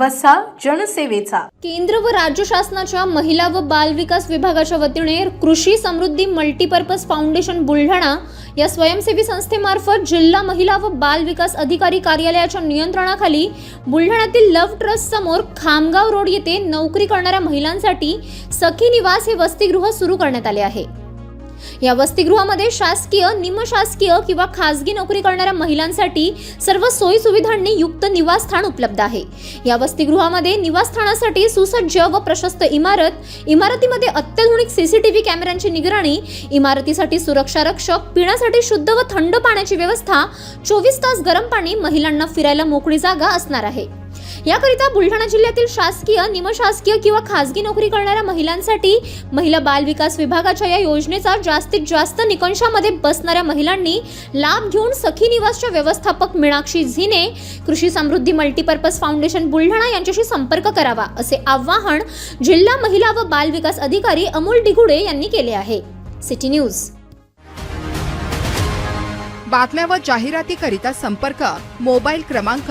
वसा जनसेवेचा. केंद्र व राज्य शासनाच्या महिला व बाल विकास विभागाच्या वतीने कृषी समृद्धी मल्टीपर्पज फाउंडेशन बुलढाणा या स्वयंसेवी संस्थेमार्फत जिल्हा महिला व बाल विकास अधिकारी कार्यालयाच्या नियंत्रणाखाली बुलढाण्यातील लव्ह ट्रस्ट समोर खामगाव रोड येथे नोकरी करणाऱ्या महिलांसाठी सखी निवास हे वसतिगृह सुरू करण्यात आले आहे. या वसतिगृहामध्ये शासकीय निमशासकीय किंवा खासगी नोकरी करणाऱ्या महिलांसाठी सर्व सोयी सुविधांनी युक्त निवासस्थान उपलब्ध आहे. या वसतिगृहामध्ये निवासस्थानासाठी सुसज्ज व प्रशस्त इमारत इमारतीमध्ये अत्याधुनिक सीसीटीव्ही कॅमेऱ्यांची निगराणी इमारतीसाठी सुरक्षा रक्षक पिण्यासाठी शुद्ध व थंड पाण्याची व्यवस्था चोवीस तास गरम पाणी महिलांना फिरायला मोकळी जागा असणार आहे. याकरिता बुलढाणा जिल्ह्यातील शासकीय निमशासकीय किंवा खासगी नोकरी करणाऱ्या महिलांसाठी महिला बाल विकास विभागाच्या या योजनेचा जास्तीत जास्त निकंशामध्ये बसणाऱ्या महिलांनी लाभ घेऊन सखी निवासच्या व्यवस्थापक मीनाक्षी झिने कृषी समृद्धी मल्टीपर्पज फाउंडेशन बुलढाणा यांच्याशी संपर्क करावा असे आवाहन जिल्हा महिला व बाल विकास अधिकारी अमोल डिगुडे यांनी केले आहे. City news. बातम्या व जाहिरातीकरिता संपर्क मोबाईल क्रमांक